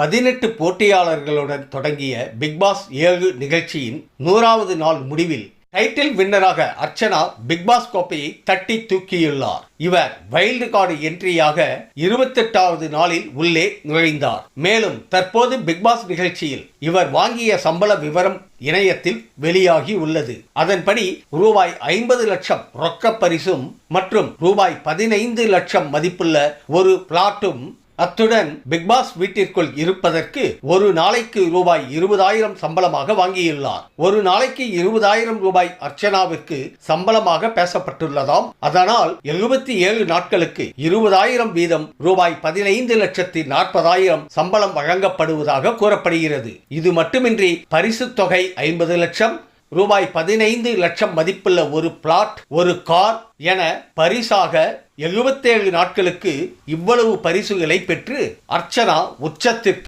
பதினெட்டு போட்டியாளர்களுடன் தொடங்கிய பிக்பாஸ் ஏழு நிகழ்ச்சியின் நூறாவது நாள் முடிவில் டைட்டில் வின்னராக அர்ச்சனா பிக்பாஸ் கோப்பையை தட்டி தூக்கியுள்ளார். இவர் வைல்டு கார்டு என்ட்ரியாக இருபத்தெட்டாவது நாளில் உள்ளே நுழைந்தார். மேலும் தற்போது பிக்பாஸ் நிகழ்ச்சியில் இவர் வாங்கிய சம்பள விவரம் இணையத்தில் வெளியாகி உள்ளது. அதன்படி ரூபாய் ஐம்பது லட்சம் ரொக்க பரிசும் மற்றும் ரூபாய் பதினைந்து லட்சம் மதிப்புள்ள ஒரு பிளாட்டும் அத்துடன் பிக்பாஸ் வீட்டிற்குள் இருப்பதற்கு ஒரு நாளைக்கு ரூபாய் இருபதாயிரம் சம்பளமாக வாங்கியுள்ளார். ஒரு நாளைக்கு இருபதாயிரம் ரூபாய் அர்ச்சனாவிற்கு சம்பளமாக பேசப்பட்டுள்ளதாம். அதனால் எழுபத்தி ஏழு நாட்களுக்கு இருபதாயிரம் வீதம் ரூபாய் பதினைந்து லட்சத்தி நாற்பதாயிரம் சம்பளம் வழங்கப்படுவதாக கூறப்படுகிறது. இது மட்டுமின்றி பரிசு தொகை ஐம்பது லட்சம் ரூபாய் பதினைந்து லட்சம் மதிப்புள்ள ஒரு பிளாட் ஒரு கார் என பரிசாக எழுபத்தேழு நாட்களுக்கு இவ்வளவு பரிசுகளை பெற்று அர்ச்சனா உச்சத்திற்கு